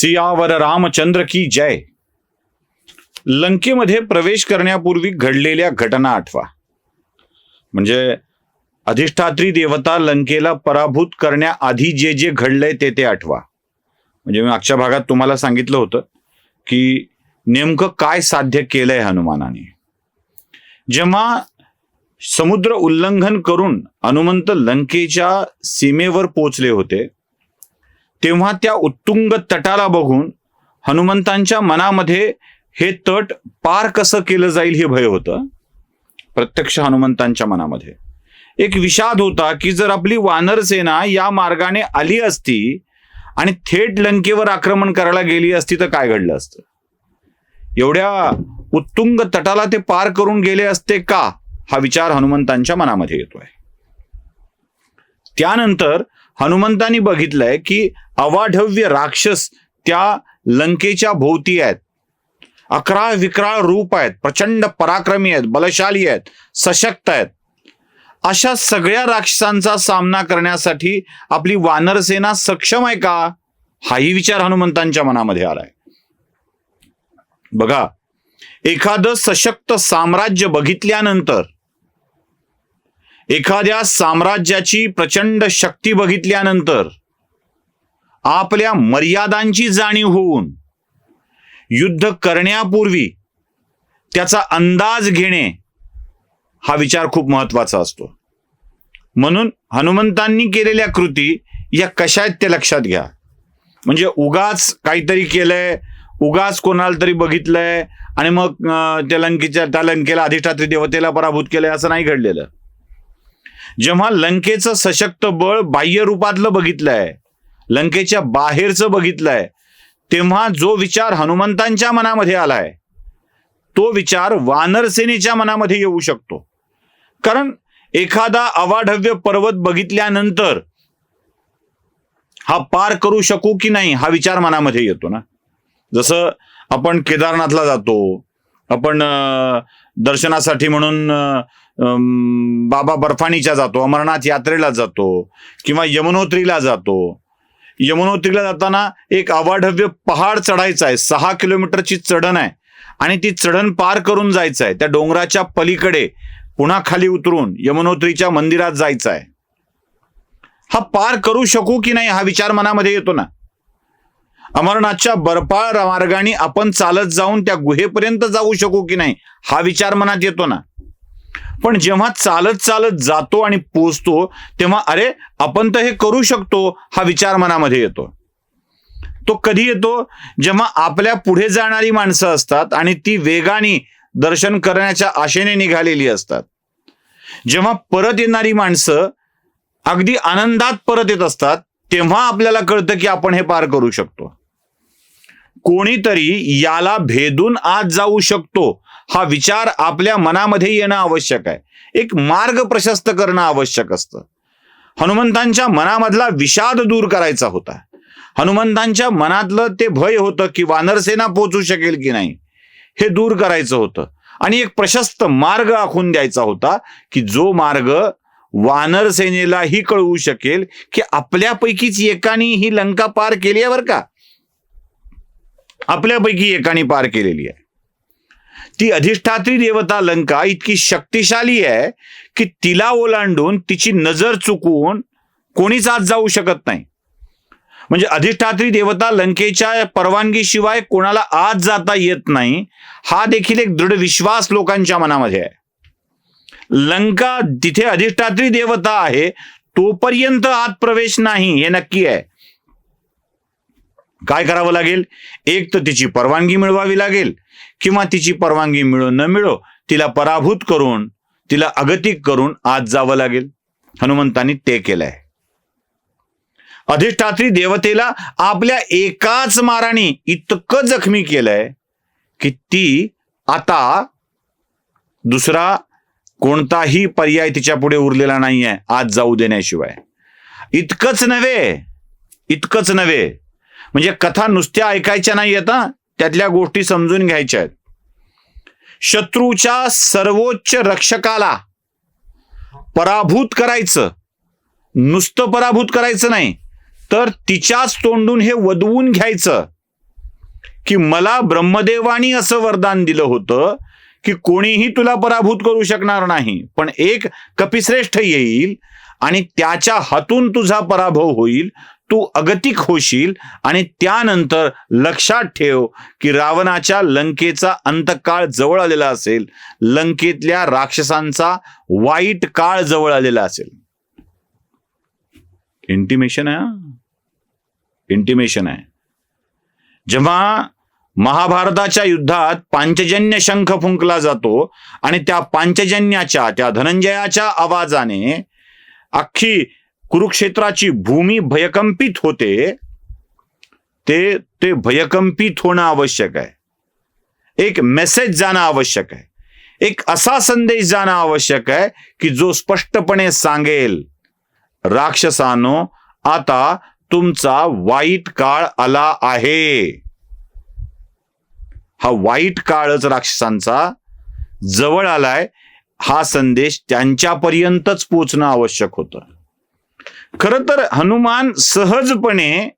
सियावर रामचंद्र की जय. लंकेमध्ये प्रवेश करण्यापूर्वी घडलेल्या घटना आठवा. म्हणजे अधिष्ठात्री देवता लंकेला पराभूत करण्याआधी जे जे घडलंय ते ते आठवा. म्हणजे मी मागच्या भागात तुम्हाला सांगितलं होतं की नेमकं काय साध्य केलंय हनुमानाने. जेव्हा समुद्र उल्लंघन करून हनुमंत लंकेच्या सीमेवर पोचले होते तेव्हा त्या उत्तुंग तटाला बघून हनुमंतांच्या मनामध्ये हे तट पार कसं केलं जाईल हे भय होतं. प्रत्यक्ष हनुमंतांच्या मनामध्ये. एक विषाद होता की जर आपली वानर सेना या मार्गाने आली असती आणि थेट लंकेवर आक्रमण करायला गेली असती तर काय घडलं असतं? एवढ्या उत्तुंग तटाला ते पार करून गेले असते का? हा विचार हनुमंतांच्या मनामध्ये येतोय. त्यानंतर हनुमंतांनी बघितलंय की अवाढव्य राक्षस त्या लंकेच्या भोवती आहेत. अकराळ विक्राळ रूप आहेत प्रचंड पराक्रमी आहेत बलशाली आहेत सशक्त आहेत. अशा सगळ्या राक्षसांचा सामना करण्यासाठी आपली वानरसेना सक्षम आहे का? हाही विचार हनुमंतांच्या मनामध्ये आलाय. बघा एखादं सशक्त साम्राज्य बघितल्यानंतर एखाद्या साम्राज्याची प्रचंड शक्ती बघितल्यानंतर आपल्या मर्यादांची जाणीव होऊन युद्ध करण्यापूर्वी त्याचा अंदाज घेणे हा विचार खूप महत्त्वाचा असतो. म्हणून हनुमंतांनी केलेल्या कृती या कशा आहेत ते लक्षात घ्या. म्हणजे उगाच काहीतरी केलंय उगाच कोणाला तरी बघितलंय आणि मग त्या लंकेच्या त्या लंकेला अधिष्ठात्री देवतेला पराभूत केलंय असं नाही घडलेलं. जेव्हा लंकेचं सशक्त बळ बाह्य रूपातलं बघितलंय लंकेच्या बाहेरचं बघितलंय तेव्हा जो विचार हनुमंतांच्या मनामध्ये आलाय तो विचार वानरसेनेच्या मनामध्ये येऊ शकतो. कारण एखादा अवाढव्य पर्वत बघितल्यानंतर हा पार करू शकू की नाही हा विचार मनामध्ये येतो ना. जसं आपण केदारनाथला जातो आपण दर्शनासाठी म्हणून बाबा बर्फाणीच्या जातो अमरनाथ यात्रेला जातो किंवा यमुनोत्रीला जातो. यमुनोत्रीला जाताना एक अवाढव्य पहाड चढायचा आहे. सहा किलोमीटरची चढण आहे. आणि ती चढण पार करून जायचं आहे. त्या डोंगराच्या पलीकडे पुन्हा खाली उतरून यमुनोत्रीच्या मंदिरात जायचं आहे. हा पार करू शकू की नाही हा विचार मनामध्ये येतो ना. अमरनाथच्या बर्फाळ मार्गाने आपण चालत जाऊन त्या गुहेपर्यंत जाऊ शकू की नाही हा विचार मनात येतो ना. पण जेव्हा चालत चालत जातो आणि पोचतो तेव्हा अरे आपण तर हे करू शकतो हा विचार मनामध्ये येतो. तो कधी येतो? जेव्हा आपल्या पुढे जाणारी माणसं असतात आणि ती वेगाने दर्शन करण्याच्या आशेने निघालेली असतात. जेव्हा परत येणारी माणसं अगदी आनंदात परत येत असतात तेव्हा आपल्याला कळतं की आपण हे पार करू शकतो. कोणीतरी याला भेदून आत जाऊ शकतो हा विचार आपल्या मनामध्ये येणं आवश्यक आहे. एक मार्ग प्रशस्त करणं आवश्यक असतं. हनुमंतांच्या मनामधला विषाद दूर करायचा होता. हनुमंतांच्या मनातलं ते भय होतं की वानरसेना पोचू शकेल की नाही हे दूर करायचं होतं. आणि एक प्रशस्त मार्ग आखून द्यायचा होता की जो मार्ग वानरसेनेलाही कळवू शकेल की आपल्यापैकीच एकानी ही लंका पार केली आहे बरं का? आपल्यापैकी एकाने पार केलेली आहे. ती अधिष्ठात्री देवता लंका इतकी शक्तिशाली आहे की तिला ओलांडून तिची नजर चुकवून कोणीच आत जाऊ शकत नाही. म्हणजे अधिष्ठात्री देवता लंकेच्या परवानगीशिवाय कोणाला आत जाता येत नाही हा देखील एक दृढ विश्वास लोकांच्या मनामध्ये आहे. लंका तिथे अधिष्ठात्री देवता आहे तोपर्यंत आत प्रवेश नाही हे नक्की आहे. काय करावं लागेल? एक तर तिची परवानगी मिळवावी लागेल किंवा तिची परवानगी मिळो न मिळो तिला पराभूत करून तिला अगतिक करून आज जावं लागेल. हनुमंतांनी ते केलंय. अधिष्ठात्री देवतेला आपल्या एकाच माराने इतकं जखमी केलंय की ती आता दुसरा कोणताही पर्याय तिच्या पुढे उरलेला नाहीये आज जाऊ देण्याशिवाय. इतकंच नव्हे इतकंच नव्हे. म्हणजे कथा नुसत्या ऐकायच्या नाही आहेत त्यातल्या गोष्टी समजून घ्यायच्या आहेत. शत्रूच्या सर्वोच्च रक्षकाला पराभूत करायचं नुसतं पराभूत करायचं नाही तर तिच्याच तोंडून हे वदवून घ्यायचं की मला ब्रह्मदेवानी असं वरदान दिलं होतं की कोणीही तुला पराभूत करू शकणार नाही पण एक कपिश्रेष्ठ येईल आणि त्याच्या हातून तुझा पराभव होईल तू अगतिक होशील आणि त्यानंतर लक्षात ठेव की रावणाच्या लंकेचा अंतकाळ जवळ आलेला असेल. लंकेतल्या राक्षसांचा वाईट काळ जवळ आलेला असेल. इंटिमेशन आहे इंटिमेशन आहे. जेव्हा महाभारताच्या युद्धात पांचजन्य शंख फुंकला जातो आणि त्या पांचजन्याच्या त्या धनंजयाच्या आवाजाने अख्खी कुरुक्षेत्राची भूमी भयकंपित होते ते ते भयकंपित होणं आवश्यक आहे. एक मेसेज जाणं आवश्यक आहे. एक असा संदेश जाणं आवश्यक आहे की जो स्पष्टपणे सांगेल राक्षसानो आता तुमचा वाईट काळ आला आहे. हा वाईट काळच राक्षसांचा जवळ आलाय हा संदेश त्यांच्यापर्यंतच पोचणं आवश्यक होतं. खर तर हनुमान सहजपणे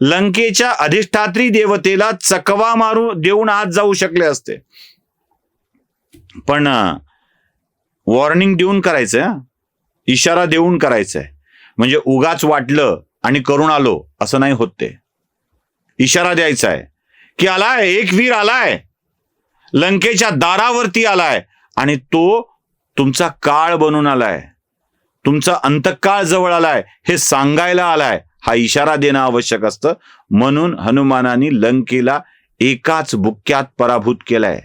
लंकेच्या अधिष्ठात्री देवतेला चकवा मारू देऊन आत जाऊ शकले असते. पण वॉर्निंग देऊन करायचंय इशारा देऊन करायचंय. म्हणजे उगाच वाटलं आणि करून आलो असं नाही होत ते. इशारा द्यायचा आहे की आलाय एक वीर आलाय लंकेच्या दारावरती आलाय आणि तो तुमचा काळ बनून आलाय. तुमचा अंतकाळ जवळ आलाय हे सांगायला आलाय. हा इशारा देणं आवश्यक असतं. म्हणून हनुमानाने लंकेला एकाच बुक्क्यात पराभूत केलाय.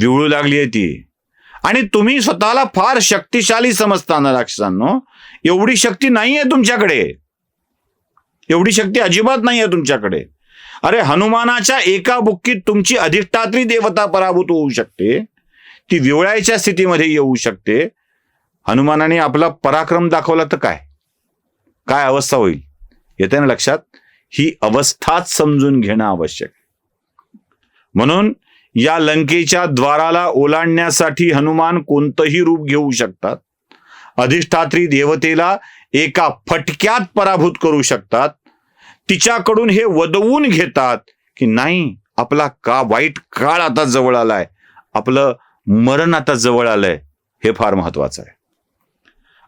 विवळू लागली आहे ती. आणि तुम्ही स्वतःला फार शक्तिशाली समजताना राक्षसांनो एवढी शक्ती नाहीये तुमच्याकडे. एवढी शक्ती अजिबात नाहीये तुमच्याकडे. अरे हनुमानाच्या एका बुक्कीत तुमची अधिष्ठात्री देवता पराभूत होऊ शकते. ती विवळायच्या स्थितीमध्ये येऊ शकते. हनुमानाने आपला पराक्रम दाखवला तर काय? काय अवस्था होईल? येते ना लक्षात? ही अवस्थाच समजून घेणं आवश्यक आहे. म्हणून या लंकेच्या द्वाराला ओलांडण्यासाठी हनुमान कोणतंही रूप घेऊ शकतात. अधिष्ठात्री देवतेला एका फटक्यात पराभूत करू शकतात. तिच्याकडून हे वदवून घेतात की नाही आपला का वाईट काळ आता जवळ आलाय? आपलं मरण आता जवळ आलंय. हे फार महत्वाचं आहे.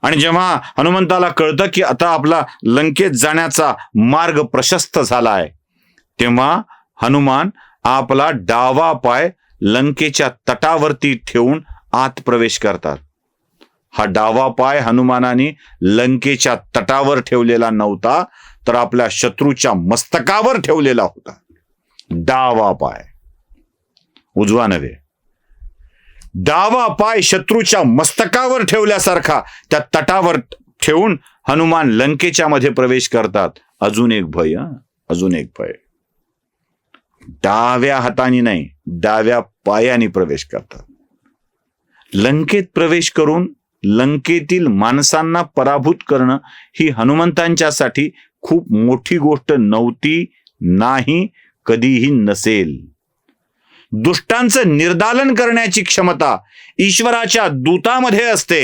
आणि जेव्हा हनुमंताला कळतं की आता आपला लंकेत जाण्याचा मार्ग प्रशस्त झाला आहे तेव्हा हनुमान आपला डावा पाय लंकेच्या तटावरती ठेवून आत प्रवेश करतात. हा डावा पाय हनुमानाने लंकेच्या तटावर ठेवलेला नव्हता तर आपल्या शत्रूच्या मस्तकावर ठेवलेला होता. डावा पाय. उजवा नव्हे. डावा पाय शत्रूच्या मस्तकावर ठेवल्यासारखा त्या तटावर ठेवून हनुमान लंकेच्या मध्ये प्रवेश करतात. अजून एक भय अजून एक भय. डाव्या हाताने नाही डाव्या पायाने प्रवेश करतात. लंकेत प्रवेश करून लंकेतील माणसांना पराभूत करणं ही हनुमंतांच्यासाठी खूप मोठी गोष्ट नव्हती नाही कधीही नसेल. दुष्टांचं निर्दालन करण्याची क्षमता ईश्वराच्या दूतामध्ये असते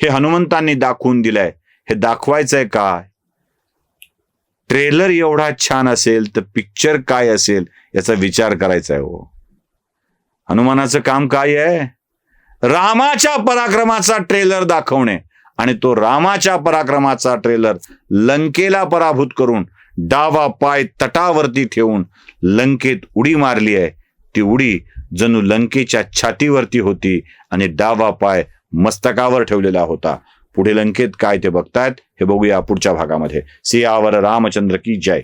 हे हनुमंतांनी दाखवून दिलंय. हे दाखवायचंय काय ट्रेलर एवढा छान असेल तर पिक्चर काय असेल याचा विचार करायचा आहे हो. हनुमानाचं काम काय आहे? रामाच्या पराक्रमाचा ट्रेलर दाखवणे आणि तो रामाच्या पराक्रमाचा ट्रेलर लंकेला पराभूत करून डावा पाय तटावरती ठेवून लंकेत उडी मारली आहे. ती उडी जणू लंकेच्या छातीवरती होती आणि डावा पाय मस्तकावर ठेवलेला होता. पुढे लंकेत काय ते बघतायत हे बघूया पुढच्या भागामध्ये. सियावर रामचंद्र की जय.